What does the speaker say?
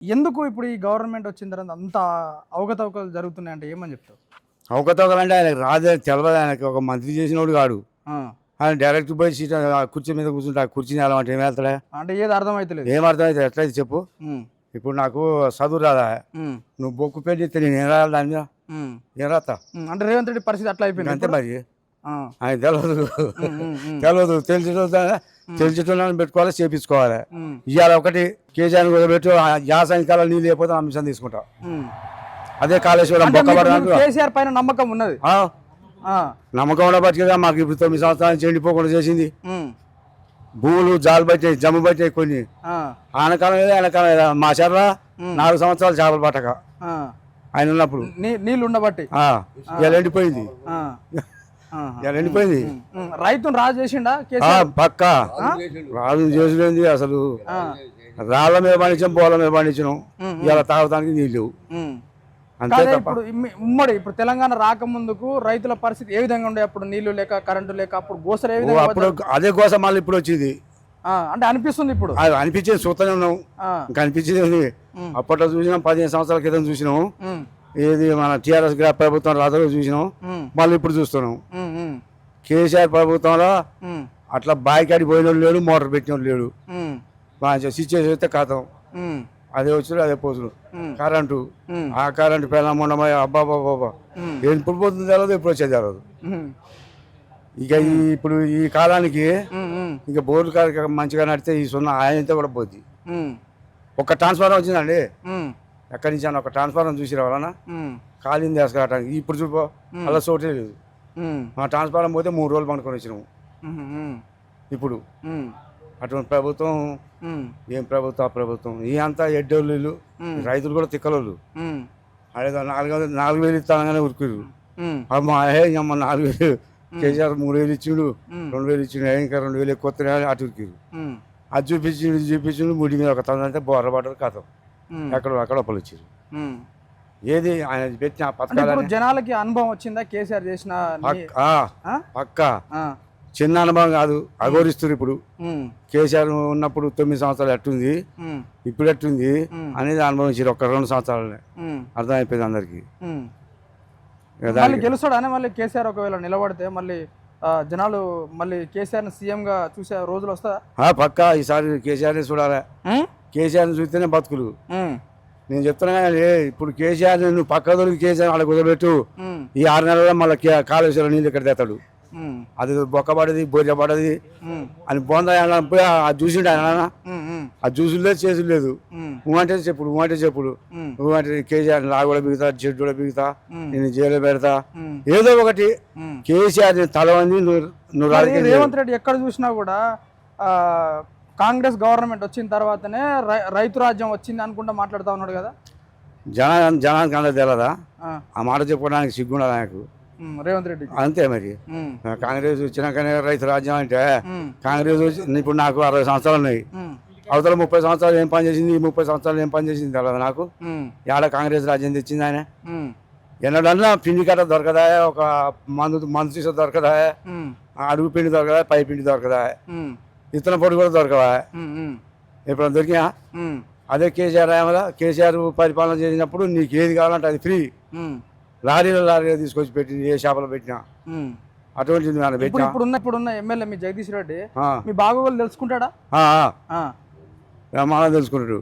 ఎందుకు ఇప్పుడు ఈ గవర్నమెంట్ వచ్చిన తర్వాత అంత అవకతవకలు జరుగుతున్నాయి అంటే ఏమని చెప్తావు? అవకతవకలంటే ఆయనకు రాదే తెలియదు ఆయనకి ఒక మంత్రి చేసినోడు కాడు. ఆయన డైరెక్ట్ పోయి సీట్ కుర్చీ మీద కూర్చుంటే. ఆ కుర్చీని వెళ్ళమంటే ఏం వెళ్తాడా అంటే ఏది అర్థమైతలేదు. ఏం అర్థమైతే ఎట్లయితే చెప్పు. ఇప్పుడు నాకు చదువు రాదా? నువ్వు బొక్కు పెట్టి ఇస్తే నేను ఏం రాయాలి దాని మీద? ఏం రాస్తా అంటే రేవంత్ రెడ్డి పరిస్థితి అట్లా అయిపోయింది అంతే? మరి. ఆయన తెలియదు తెలియదు తెలిసిన తెలిసేటోళ్ళని పెట్టుకోవాలి చేపించుకోవాలి. ఇవాళ ఒకటి కేజీఆర్ కూడా పెట్టు ఆ యాసంకాలం నీళ్ళు లేకపోతే అంశం తీసుకుంటా. ఉమ్. అదే కాళేశ్వరం కేసీఆర్ పైన నమ్మకం ఉన్నది? ఆ, ఆ, నమ్మకం ఉండబట్టిగా మాకు ఇప్పుడు తొమ్మిది సంవత్సరాల నుంచి ఎండిపోకుండా చేసింది భూములు జాలు బట్టాయి జమ్ము బట్టాయి కొన్ని. ఆ, ఆనకాలం ఏదో ఆనకాలం ఏదో. మా చెర్ల నాలుగు సంవత్సరాలు చేపలు పట్టక. ఆ. ఆయన ఉన్నప్పుడు. నీళ్ళు ఉండబట్టి. ఆ, ఇలా ఎండిపోయింది. ఆ. ఇలా ఎండిపోయింది. రైతును రాజు చేసిండా? పక్క. రాజు చేసులేంది అసలు? ఆ, రాళ్ళ మీద పండించాం బోళ్ళ మీద పండించినాం. ఉమ్, ఇలా తాగడానికి నీళ్ళు. అంతే ఇప్పుడు ఉమ్మడి ఇప్పుడు తెలంగాణ రాకముందుకు రైతుల పరిస్థితి ఏ విధంగా ఉండే? అప్పుడు నీళ్ళు లేక కరెంటు లేక అప్పుడు గోసలు ఏ విధంగా అప్పుడు అదే కోసం మళ్ళీ ఇప్పుడు వచ్చింది. ఆ, అంటే అనిపిస్తుంది ఇప్పుడు? అది అనిపించేది చూస్తూనే ఉన్నాం. ఆ, ఇంకా అనిపించేది. అప్పట్లో చూసినాం పదిహేను సంవత్సరాల క్రితం చూసినాం. ఉమ్, ఏది మన టీఆర్ఎస్ ప్రభుత్వం రాత్రి చూసినాం. మళ్ళీ ఇప్పుడు చూస్తున్నాం. కేసీఆర్ ప్రభుత్వంలో అట్లా బాయికాడి పోయినోడు లేడు మోటార్ పెట్టినోడు లేడు. వస్తే ఖాతం. ఉమ్, అదే వచ్చుడు అదే ఉమ్, కరెంటు. ఆ కరెంటు ఉండమై అబ్బా బాబా ఎప్పుడు పోతుంది తెలియదు ఎప్పుడు వచ్చేది తెలియదు ఇక ఇప్పుడు ఈ కాలానికి ఇంకా బోర్డు కాడ మంచిగా నడితే ఈ సున్నా ఆయనతో కూడా పోద్ది. ఒక ట్రాన్స్ఫారం వచ్చిందండి. ఎక్కడి నుంచి ఒక ట్రాన్స్ఫారం చూసిరా వాళ్ళనా ఉమ్, కాలింది వేసుకురావడానికి ఇప్పుడు చూపో. అలా చోటే లేదు. మా ట్రాన్స్ఫారం పోతే మూడు రోజులు పండుకొని వచ్చినాము. ఇప్పుడు. అటువంటి ప్రభుత్వం ఏం ప్రభుత్వం ఆ ప్రభుత్వం ఈ అంతా ఎడ్డోళ్ళు. రైతులు కూడా తిక్కలోళ్ళు. అదేదో నాలుగు నాలుగు వేలు ఇస్తానగానే ఉరికిరు. అమ్మా అమ్మ నాలుగు వేలు. కేసీఆర్ మూడు వేలు ఇచ్చిండు. రెండు వేలు ఇచ్చిండు. ఏ ఇంకా రెండు వేలు ఎక్కువ అటు ఉరికిరు. అది చూపించిండు చూపించిండు. ముడి మీద ఒక తొందంటే బోర్ర పడ్డారు కథం. ఎక్కడ అక్కడ ఉమ్. ఏది ఆయన పెట్టిన పథకాలని? జనాలకి అనుభవం వచ్చిందా? కేసీఆర్ చేసిన పక్క చిన్న అనుభవం కాదు అఘోరిస్తారు ఇప్పుడు. కేసీఆర్ ఉన్నప్పుడు తొమ్మిది సంవత్సరాలు ఎట్టుంది? ఇప్పుడు ఎట్టుంది. అనేది అనుభవించారు ఒక రెండు సంవత్సరాలనే. అర్థమైపోయింది అందరికి. మళ్ళీ గెలుస్తాడనే మళ్ళీ కేసీఆర్ ఒకవేళ నిలబడితే మళ్ళీ జనాలు మళ్ళీ కేసీఆర్ సీఎం గా చూసే రోజులు వస్తా పక్క. ఈసారి కేసీఆర్ని చూడాలి. కేసీఆర్ని చూస్తేనే బతుకులు. నేను చెప్తున్నా ఇప్పుడు కేసీఆర్ నువ్వు పక్క దొరికి కేసీఆర్ వాళ్ళకి కుదరబెట్టు ఈ ఆరు నెలల్లో మళ్ళీ కే- కాళేశ్వరం నీళ్ళు ఇక్కడ తెస్తాడు? అది బొక్క పడది బొర్రె పడది. అని బొంద అది చూసిండు ఆయన అది చూసుడు లేదు చేసుడు లేదు. అంటే చెప్పుడు అంటే చెప్పుడు అంటే కేసీఆర్ నాకు కూడా బిగుతా చెట్టు కూడా బిగుతా నేను జైలు పెడతా. ఏదో ఒకటి కేసీఆర్ తలవంది నువ్వు రేవంత్ రెడ్డి ఎక్కడ చూసినా కూడా ఆ, కాంగ్రెస్ గవర్నమెంట్ వచ్చిన తర్వాతనే రైతు రాజ్యం వచ్చింది అనుకుంటా మాట్లాడుతా ఉన్నాడు కదా? జనా జనానికి అందరూ తెలదా? ఆ, మాట చెప్పుకోవడానికి సిగ్గుండదు ఉమ్, రేవంత్ రెడ్డికి అంతే మరి. కాంగ్రెస్ వచ్చినాకనే రైతు రాజ్యం అంటే కాంగ్రెస్ ఇప్పుడు నాకు అరవై సంవత్సరాలు ఉన్నాయి. అవతల ముప్పై సంవత్సరాలు ఏం పని చేసింది? ఈ ముప్పై సంవత్సరాలు ఏం పని చేసింది తెలియదు నాకు? ఏడ కాంగ్రెస్ రాజ్యం తెచ్చింది ఆయన? ఎన్నడన్నా పిండి కట్ట దొరకదా? ఒక మందు మందు సీస దొరకదా? అడుగు పిండి దొరకదా? పై పిండి దొరకదా? ఇతర పొడి కూడా దొరకవా? ఇప్పుడు దొరికినా? అదే కేసీఆర్ ఆయమల కేసీఆర్ పరిపాలన చేసినప్పుడు నీకు ఏది కావాలంటే అది ఫ్రీ. లారీలో లారీలో తీసుకొచ్చి పెట్టింది ఏ షాపులో పెట్టినా. మనం ఇప్పుడు పెట్టినా? ఇప్పుడున్న ఇప్పుడున్న ఎమ్మెల్యే మీ జగదీష్ రెడ్డి మీ బాగోగులు తెలుసుకుంటాడా? బ్రహ్మాండం తెలుసుకుంటాడు